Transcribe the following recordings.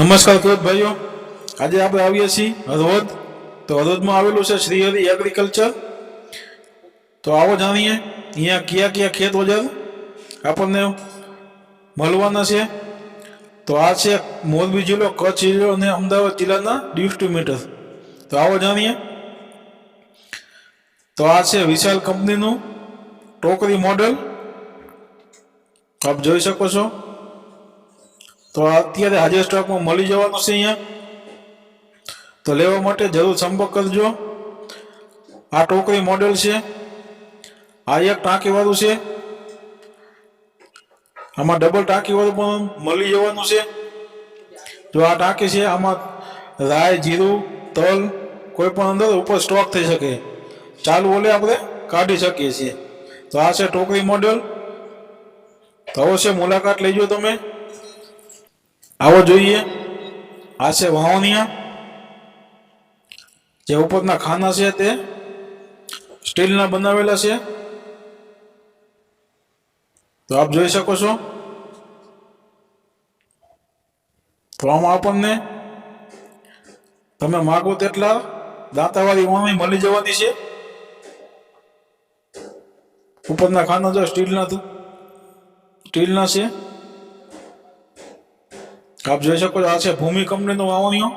નમસ્કાર ખેડૂત ભાઈઓ. આજે આપણે આવીએ છીએ હળવદ. તો હળવદમાં આવેલું છે શ્રીહરિ એગ્રીકલ્ચર તો આવો જાણીએ, અહીંયા કયા કયા ખેત ઓજાર આપણને મળવાના છે. તો આ છે મોરબી જિલ્લો કચ્છ જિલ્લો અને અમદાવાદ જિલ્લાના ડિસ્ટ્રીબ્યુટર તો આવો જાણીએ. તો આ છે વિશાલ કંપનીનું ટોકરી મોડેલ. આપ જોઈ શકો છો. તો અત્યારે હાજર સ્ટોકમાં મળી જવાનું છે અહીંયા. તો લેવા માટે જરૂર સંપર્ક કરજો. આ ટોકરી મોડેલ છે. આ એક ટાંકીવાળું છે. આમાં ડબલ ટાંકીવાળું પણ મળી જવાનું છે. જો આ ટાંકી છે, આમાં રાય, જીરું, તલ કોઈ પણ અંદર ઉપર સ્ટોક થઈ શકે. ચાલુ ઓલે આપણે કાઢી શકીએ છીએ. તો આ છે ટોકરી મોડેલ. તો અવશ્ય મુલાકાત લેજો તમે. આવો જોઈએ. આ છે વાવણિયા. જે ઉપરના ખાના છે તે સ્ટીલના બનાવેલા છે. તો આપ જોઈ શકો છો. તો આમાં આપણને તમે માગો તેટલા દાંતાવાળી વાવણી મળી જવાની છે. ઉપરના ખાના જો સ્ટીલના સ્ટીલના છે. આપ જોઈ શકો આ છે ભૂમિ કંપનીનું વાવણીઓ.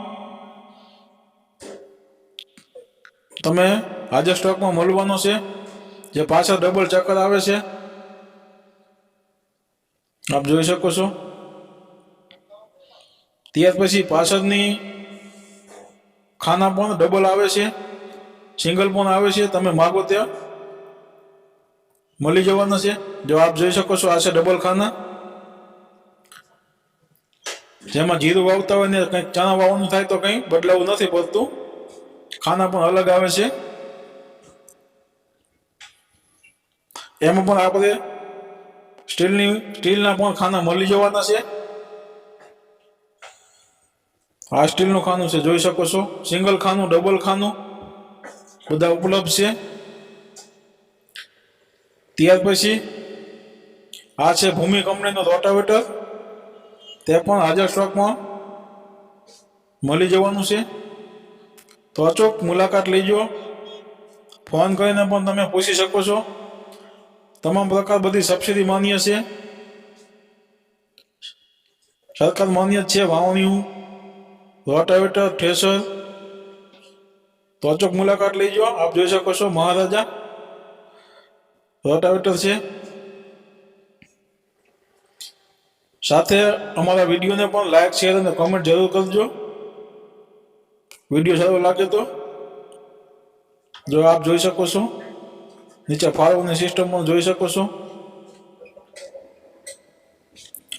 તમે આજે સ્ટોકમાં મળવાનો છે, જે પાછળ ડબલ ચક્કર આવે છે. આપ જોઈ શકો છો. ત્યાર પછી પાછળની ખાના પણ ડબલ આવે છે, સિંગલ પણ આવે છે, તમે માગો ત્યાં. મળી જવાના છે. જો આપ જોઈ શકો છો, આ છે ડબલ ખાના. જેમાં જીરું વાવતા હોય ને કંઈક ચણા વાવવાનું થાય તો કંઈ બદલાવું નથી પડતું. ખાના પણ અલગ આવે છે. એમાં પણ આપણે સ્ટીલની, સ્ટીલના પણ ખાના મળી જવાના છે. આ સ્ટીલનું ખાનું છે, જોઈ શકો છો. સિંગલ ખાનું, ડબલ ખાનું બધા ઉપલબ્ધ છે. ત્યાર પછી આ છે ભૂમિ કંપનીનો રોટાવેટર. તે પણ હાજર સ્ટોકમાં મળી જવાનું છે. તો અચોક મુલાકાત લેજો. ફોન કરીને પણ તમે પૂછી શકો છો. તમામ પ્રકાર બધી સબસિડી માન્ય છે. સરકાર માન્ય છે વાવણીયું રોટાવેટર થ્રેસર તો અચોક મુલાકાત લેજો. આપ જોઈ શકો છો મહારાજા. રોટાવેટર છે. સાથે અમારા વિડીયોને પણ લાઈક શેર અને કોમેન્ટ જરૂર કરજો. વીડિયો સારો લાગે તો જો આપ જોઈ શકો છો. નીચે ફાળવણી સિસ્ટમ પણ જોઈ શકો છો.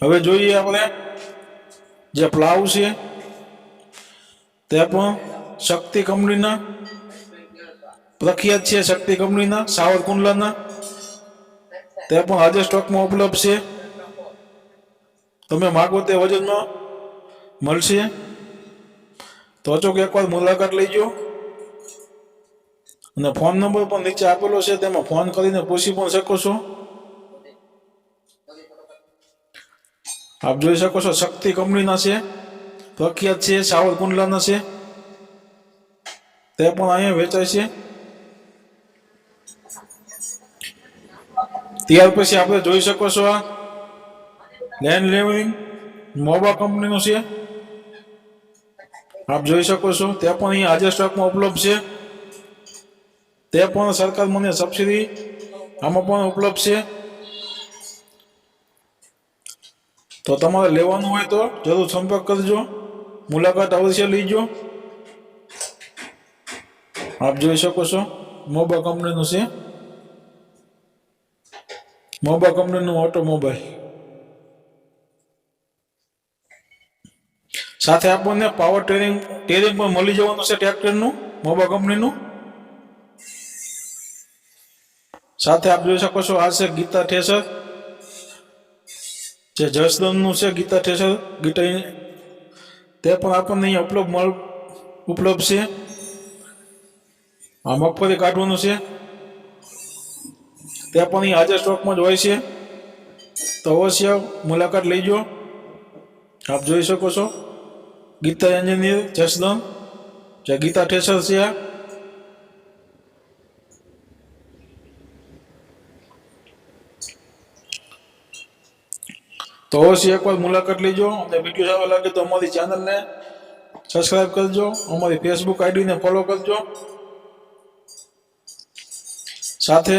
હવે જોઈએ આપણે જે પ્લાવ છે, તે પણ શક્તિ કંપનીના પ્રખ્યાત છે, શક્તિ કંપનીના સાવરકુંડલાના. તે પણ આજે સ્ટોકમાં ઉપલબ્ધ છે. તમે માગો તે વજનમાં? મળશે? તો અચોક એકવાર મુલાકાત લઈજો અને ફોન નંબર પણ નીચે આપેલો છે, તેમાં ફોન કરીને પૂછી પણ શકો છો. આપ જોઈ શકો છો, શક્તિ કંપનીના છે, પ્રખ્યાત છે, સાવરકુંડલાના છે. તે પણ અહીંયા વેચાય છે. ત્યાર પછી આપણે જોઈ શકો છો આ લેન્ડ લેવલિંગ મોબા કંપનીનું છે. આપ જોઈ શકો છો, તે પણ અહીંયા આજે સ્ટોકમાં ઉપલબ્ધ છે. તે પણ સરકાર મને સબસિડી આમાં પણ ઉપલબ્ધ છે. તો તમારે લેવાનું હોય તો જરૂર સંપર્ક કરજો. મુલાકાત અવશ્ય લીજો. આપ જોઈ શકો છો, મોબા કંપનીનું છે. મોબા કંપનીનું ઓટોમોબાઈલ. સાથે આપણને પાવર ટેરિંગ ટેરિંગ પણ મળી જવાનું છે ટ્રેક્ટરનું મોબા કંપનીનું સાથે આપ જોઈ શકો છો, આ છે ગીતા ઠેસર જે જસદનનું છે ગીતા ઠેસર ગીતા તે પણ આપણને અહીં ઉપલબ્ધ મળ ઉપલબ્ધ છે. આ મગફળી કાઢવાનું છે. તે પણ અહીં હાજર સ્ટોકમાં જ હોય છે. તો અવશ્ય મુલાકાત લઈજો આપ જોઈ શકો છો. ગીતા એન્જિનિયર જસદમ. જે ગીતા ઠેસર છે આ તો અવશ્ય એકવાર મુલાકાત લેજો અને વીડિયો સારો લાગે તો અમારી ચેનલને સબસ્ક્રાઈબ કરજો, અમારી ફેસબુક આઈડીને ફોલો કરજો. સાથે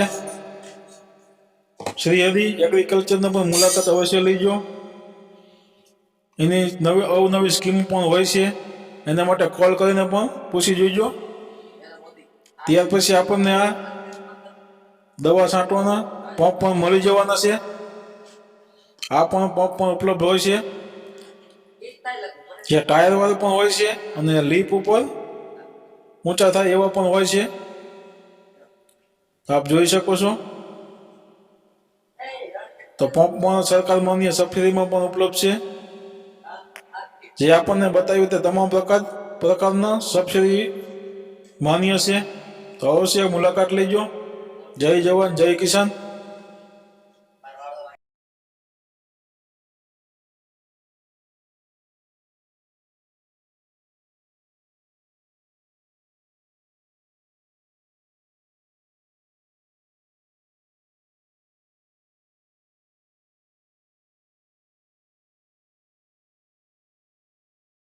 શ્રી હરિ એગ્રીકલ્ચરને પણ મુલાકાત અવશ્ય લેજો. એની નવી અવનવી સ્કીમ પણ હોય છે. એના માટે કોલ કરીને પણ પૂછી જોઈજો ત્યાર પછી આપણને આ દવા છાંટવાના પંપ પણ મળી જવાના છે. આ પણ પંપ પણ ઉપલબ્ધ હોય છે. જે ટાયર વાળું પણ હોય છે અને લીપ ઉપર ઊંચા થાય એવા પણ હોય છે. આપ જોઈ શકો છો. તો પંપ પણ સરકાર માન્ય સબસિડીમાં પણ ઉપલબ્ધ છે. જે આપણને બતાવ્યું તે તમામ પ્રકાર, પ્રકારના સબસિડી માન્ય છે. તો અવશ્ય મુલાકાત લેજો. જય જવાન, જય કિસાન.